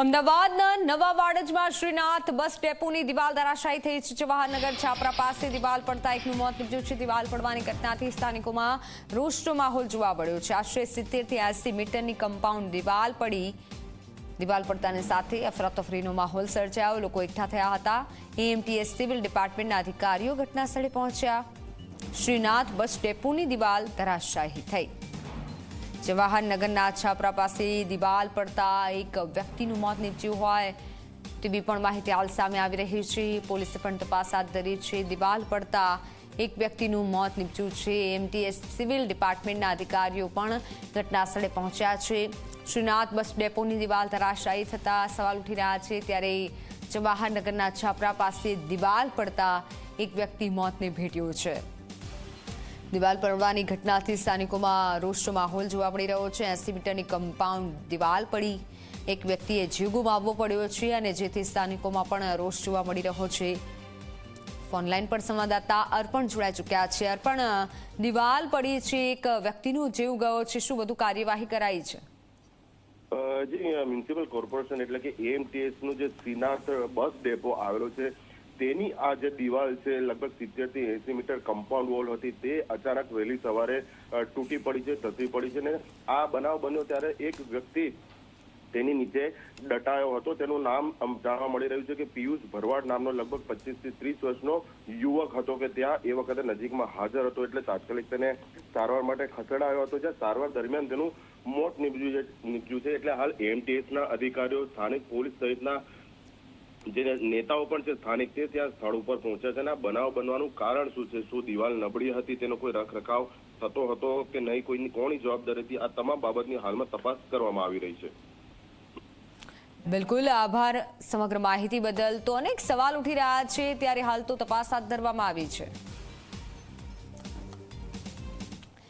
અમદાવાદના નવા વાડજમાં શ્રીનાથ બસ ડેપોની દિવાલ ધરાશાયી થઈ છે. જવાહરનગર છાપરા પાસે દિવાલ પડતા એકનું મોત નીપજ્યું છે. દિવાલ પડવાની ઘટનાથી સ્થાનિકોમાં રોષનો માહોલ જોવા મળ્યો છે. આશરે સિત્તેરથી એસી મીટરની કમ્પાઉન્ડ દિવાલ પડી. દિવાલ પડતાની સાથે અફરાતફરીનો માહોલ સર્જાયો. લોકો એકઠા થયા હતા. એએમટીએસ સિવિલ ડિપાર્ટમેન્ટના અધિકારીઓ ઘટના સ્થળે પહોંચ્યા. શ્રીનાથ બસ ડેપોની દિવાલ ધરાશાયી થઈ. જવાહરનગરના છાપરા પાસે દિવાલ પડતા એક વ્યક્તિનું મોત નીપજ્યું હોય તેવી પણ માહિતી હાલ સામે આવી રહી છે. પોલીસે પણ તપાસ હાથ ધરી છે. દિવાલ પડતા એક વ્યક્તિનું મોત નીપજ્યું છે. એમટીએસ સિવિલ ડિપાર્ટમેન્ટના અધિકારીઓ પણ ઘટના સ્થળે પહોંચ્યા છે. શ્રીનાથ બસ ડેપોની દિવાલ ધરાશાયી થતા સવાલ ઉઠી રહ્યા છે. ત્યારે જવાહરનગરના છાપરા પાસે દિવાલ પડતા એક વ્યક્તિ મોતને ભેટ્યો છે. દિવાલ પડવાની ઘટનાથી સ્થાનિકોમાં રોષનો માહોલ જોવા મળી રહ્યો છે. એસી મીટરની કમ્પાઉન્ડ દિવાલ પડી. એક વ્યક્તિએ જીવ ગુમાવવો પડ્યો છે અને જેથી સ્થાનિકોમાં પણ રોષ જોવા મળી રહ્યો છે. ફોનલાઈન પર સંવાદદાતા અર્પણ જોડાઈ ચૂક્યા છે. અર્પણ, દિવાલ પડી છે, એક વ્યક્તિનો જીવ ગયો છે. શું બધું કાર્યવાહી કરાઈ છે? જી મ્યુનિસિપલ કોર્પોરેશન એટલે કે એએમટીએસનું જે શ્રીનાથ બસ ડેપો આવેલો છે તેની આ જે દિવાલ છે, લગભગ સિત્તેરથી એસી મીટર કમ્પાઉન્ડ વોલ હતી, તે અચાનક વહેલી સવારે તૂટી પડી છે, ધસી પડી છે ને આ બનાવ બન્યો ત્યારે એક વ્યક્તિ તેની નીચે દટાયો હતો. તેનું નામ જાણવા મળી રહ્યું છે કે પિયુષ ભરવાડ નામનો લગભગ પચીસથી ત્રીસ વર્ષનો યુવક હતો કે ત્યાં એ વખતે નજીકમાં હાજર હતો એટલે તાત્કાલિક તેને સારવાર માટે ખસેડાયો હતો, જ્યાં સારવાર દરમિયાન તેનું મોત નીપજ્યું છે નીપજ્યું છે. એટલે હાલ એમટીએસ ના અધિકારીઓ, સ્થાનિક પોલીસ સહિતના જે નેતાઓ પણ છે સ્થાનિક છે, ત્યાં સ્થળ ઉપર પહોંચ્યા છે અને આ બનાવ બનવાનું કારણ શું છે? શું દિવાલ નબળી હતી? તેનો કોઈ રખરખાવ થતો હતો કે નહીં? કોઈની, કોની જવાબદારી હતી આ તમામ બાબતની હાલમાં તપાસ કરવામાં આવી રહી છે? બિલકુલ, આભાર સમગ્ર માહિતી બદલ. તો અનેક સવાલ ઉઠી રહ્યા છે, ત્યારે હાલ તો તપાસ હાથ ધરવામાં આવી છે.